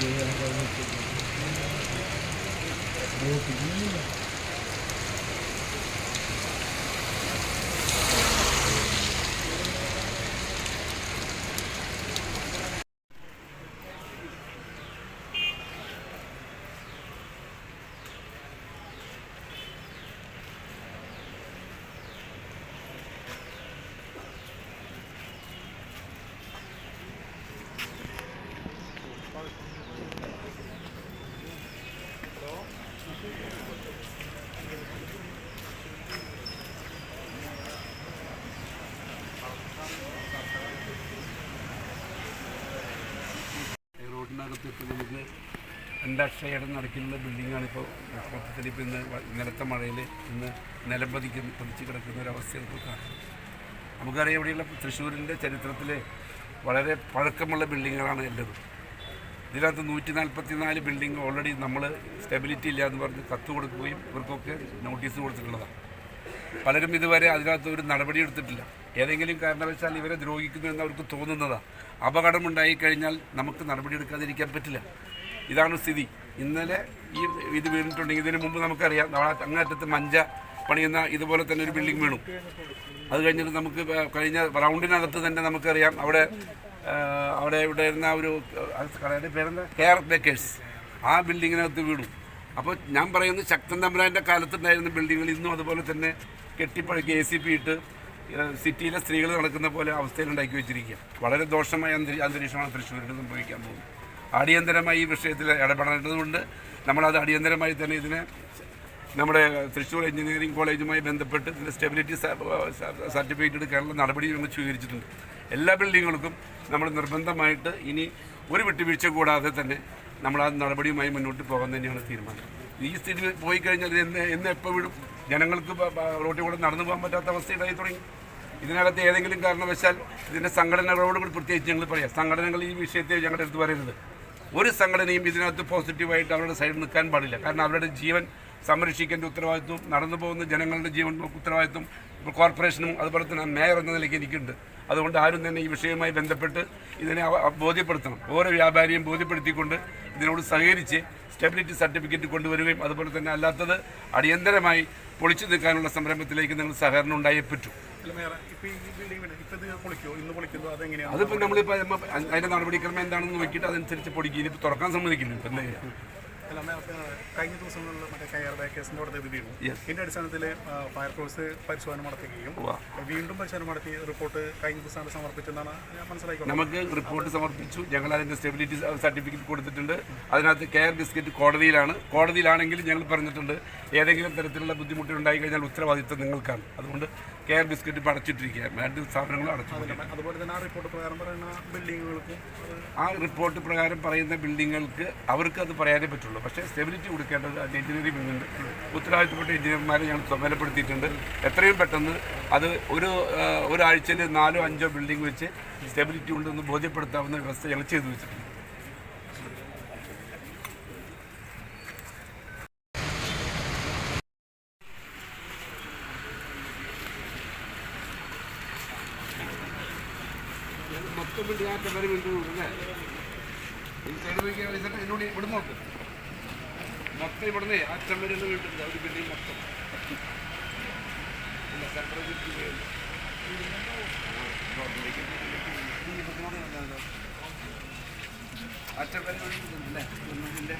Vou pedir. ഇപ്പോൾ നമുക്ക് രണ്ടക്ഷയുടെ നടക്കുന്ന ബിൽഡിങ്ങാണ് ഇപ്പോൾ മൊത്തത്തിൽ ഇപ്പോൾ ഇന്ന് ഇന്നലത്തെ മഴയിൽ ഇന്ന് നിലം പതിച്ച് കിടക്കുന്ന ഒരു അവസ്ഥ ഇപ്പോൾ കാണാം നമുക്കറിയാം ഇവിടെയുള്ള തൃശ്ശൂരിന്റെ ചരിത്രത്തിൽ വളരെ പഴക്കമുള്ള ബിൽഡിങ്ങുകളാണ് എന്റെത്. ഇതിനകത്ത് നൂറ്റി നാൽപ്പത്തി നാല് ബിൽഡിംഗ് ഓൾറെഡി നമ്മൾ സ്റ്റെബിലിറ്റി ഇല്ല എന്ന് പറഞ്ഞ് കത്ത് കൊടുക്കുകയും ഇവർക്കൊക്കെ നോട്ടീസ് കൊടുത്തിട്ടുള്ളതാണ്. പലരും ഇതുവരെ അതിനകത്ത് ഒരു നടപടി എടുത്തിട്ടില്ല. ഏതെങ്കിലും കാരണവശാൽ ഇവരെ ദ്രോഹിക്കുന്നു എന്ന് അവർക്ക് തോന്നുന്നതാണ് അപകടം ഉണ്ടായിക്കഴിഞ്ഞാൽ നമുക്ക് നടപടി എടുക്കാതിരിക്കാൻ പറ്റില്ല. ഇതാണ് സ്ഥിതി. ഇന്നലെ ഈ ഇത് വീണിട്ടുണ്ടെങ്കിൽ ഇതിന് മുമ്പ് നമുക്കറിയാം. നമ്മളെ അങ്ങേറ്റത്ത് മഞ്ച പണിയുന്ന ഇതുപോലെ തന്നെ ഒരു ബിൽഡിംഗ് വീണു. അത് കഴിഞ്ഞിട്ട് നമുക്ക് കഴിഞ്ഞ റൗണ്ടിനകത്ത് തന്നെ നമുക്കറിയാം. അവിടെ അവിടെ ഇവിടെ ഇരുന്ന ഒരു കടയുടെ പേരെന്താ? കെയർ ബേക്കേഴ്സ് ആ ബിൽഡിങ്ങിനകത്ത് വീണു. അപ്പോൾ ഞാൻ പറയുന്നത് ശക്തൻ തമ്പുരാന്റെ കാലത്തുണ്ടായിരുന്ന ബിൽഡിങ്ങുകൾ ഇന്നും അതുപോലെ തന്നെ കെട്ടിപ്പഴക്കി എ സി പി ഇട്ട് സിറ്റിയിലെ സ്ത്രീകൾ നടക്കുന്ന പോലെ അവസ്ഥയിൽ ഉണ്ടാക്കി വെച്ചിരിക്കുക. വളരെ ദോഷമായ അന്തരീ അന്തരീക്ഷമാണ് തൃശ്ശൂരിൽ സംഭവിക്കാൻ പോകുന്നത്. അടിയന്തരമായി ഈ വിഷയത്തിൽ ഇടപെടേണ്ടതുകൊണ്ട് നമ്മളത് അടിയന്തരമായി തന്നെ ഇതിനെ നമ്മുടെ തൃശ്ശൂർ എഞ്ചിനീയറിംഗ് കോളേജുമായി ബന്ധപ്പെട്ട് ഇതിന്റെ സ്റ്റെബിലിറ്റി സർട്ടിഫിക്കറ്റ് എടുക്കാനുള്ള നടപടി ഞങ്ങൾ സ്വീകരിച്ചിട്ടുണ്ട്. എല്ലാ ബിൽഡിങ്ങുകൾക്കും നമ്മൾ നിർബന്ധമായിട്ട് ഇനി ഒരു വിട്ടുവീഴ്ച കൂടാതെ തന്നെ നമ്മൾ ആ നടപടിയുമായി മുന്നോട്ട് പോകാൻ തന്നെയാണ് തീരുമാനം. ഈ സ്ഥിതി പോയി കഴിഞ്ഞാൽ എന്ന് എന്ന് എപ്പോൾ വിടും? ജനങ്ങൾക്ക് റോട്ടിൽ കൂടെ നടന്നു പോകാൻ പറ്റാത്ത അവസ്ഥയുണ്ടായി തുടങ്ങി. ഇതിനകത്ത് ഏതെങ്കിലും കാരണവശാൽ ഇതിന്റെ സംഘടനകളോട് കൂടി പ്രത്യേകിച്ച് ഞങ്ങൾ പറയാം. സംഘടനകൾ ഈ വിഷയത്തെ ഞങ്ങളുടെ അടുത്ത് പറയുന്നത് ഒരു സംഘടനയും ഇതിനകത്ത് പോസിറ്റീവായിട്ട് അവരുടെ സൈഡിൽ നിൽക്കാൻ പാടില്ല. കാരണം അവരുടെ ജീവൻ സംരക്ഷിക്കേണ്ട ഉത്തരവാദിത്വം നടന്നു പോകുന്ന ജനങ്ങളുടെ ജീവൻ ഉത്തരവാദിത്വം ഇപ്പോൾ കോർപ്പറേഷനും അതുപോലെ തന്നെ മേയർ എന്ന നിലയ്ക്ക് എനിക്കുണ്ട്. അതുകൊണ്ട് ആരും തന്നെ ഈ വിഷയവുമായി ബന്ധപ്പെട്ട് ഇതിനെ ബോധ്യപ്പെടുത്തണം. ഓരോ വ്യാപാരിയും ബോധ്യപ്പെടുത്തിക്കൊണ്ട് ഇതിനോട് സഹകരിച്ച് സ്റ്റെബിലിറ്റി സർട്ടിഫിക്കറ്റ് കൊണ്ടുവരികയും അതുപോലെ തന്നെ അല്ലാത്തത് അടിയന്തരമായി പൊളിച്ചു നിൽക്കാനുള്ള സംരംഭത്തിലേക്ക് നിങ്ങൾ സഹകരണം ഉണ്ടായേ പറ്റൂ അതിപ്പോൾ നമ്മളിപ്പോൾ അതിന്റെ നടപടിക്രമം എന്താണെന്ന് നോക്കിയിട്ട് അതനുസരിച്ച് പൊടിക്കുക ഇനിയിപ്പോൾ തുറക്കാൻ സമ്മതിക്കില്ല ഇപ്പം എന്താ കഴിഞ്ഞ ദിവസങ്ങളിൽ മറ്റേ കയർ ബാക്കേഴ്സിന്റെ അവിടെ ഇത് വീണു. ഇതിന്റെ അടിസ്ഥാനത്തിൽ ഫയർഫോഴ്സ് പരിശോധന നടത്തുകയും വീണ്ടും പരിശോധന നടത്തി റിപ്പോർട്ട് കഴിഞ്ഞ ദിവസം സമർപ്പിച്ചെന്നാണ് ഞാൻ മനസ്സിലാക്കിയത് നമുക്ക് റിപ്പോർട്ട് സമർപ്പിച്ചു. ഞങ്ങൾ അതിന്റെ സ്റ്റെബിലിറ്റി സർട്ടിഫിക്കറ്റ് കൊടുത്തിട്ടുണ്ട്. അതിനകത്ത് കെയർ ബിസ്ക്കറ്റ് കോടതിയിലാണ്. കോടതിയിലാണെങ്കിൽ ഞങ്ങൾ പറഞ്ഞിട്ടുണ്ട് ഏതെങ്കിലും തരത്തിലുള്ള ബുദ്ധിമുട്ട് ഉണ്ടായി കഴിഞ്ഞാൽ ഉത്തരവാദിത്വം നിങ്ങൾക്കാണ്. അതുകൊണ്ട് കെയർ ബിസ്ക്കറ്റ് ഇപ്പോൾ അടച്ചിട്ടിരിക്കുക. രണ്ട് സ്ഥാപനങ്ങളും അടച്ചു അതുപോലെ തന്നെ ആ റിപ്പോർട്ട് പ്രകാരം പറയുന്ന ബിൽഡിങ്ങുകൾക്കും ആ റിപ്പോർട്ട് പ്രകാരം പറയുന്ന ബിൽഡിങ്ങുകൾക്ക് അവർക്ക് അത് പറയാനേ പറ്റുള്ളൂ. പക്ഷേ സ്റ്റെബിലിറ്റി കൊടുക്കേണ്ടത് അത് എഞ്ചിനീയറിംഗ് വിങ്ങുണ്ട് ഉത്തരവാദിത്തപ്പെട്ട എഞ്ചിനീയർമാരെ ഞങ്ങൾ ചുമതലപ്പെടുത്തിയിട്ടുണ്ട് എത്രയും പെട്ടെന്ന് അത് ഒരു ഒരാഴ്ചയിൽ നാലോ അഞ്ചോ ബിൽഡിംഗ് വെച്ച് സ്റ്റെബിലിറ്റി ഉണ്ടെന്ന് ബോധ്യപ്പെടുത്താവുന്ന വ്യവസ്ഥ ഞങ്ങൾ ചെയ്തു വെച്ചിട്ടുണ്ട്. മൊത്തം നോക്ക്. മൊത്തം ഇവിടുന്ന് അച്ഛൻ വരുന്ന വീട്ടുണ്ട് ഒരു ബിൽഡിംഗ് മൊത്തം ഇല്ല, സെൻട്രൽ. അച്ഛൻ വരെ വീട്ടിലുണ്ടല്ലേ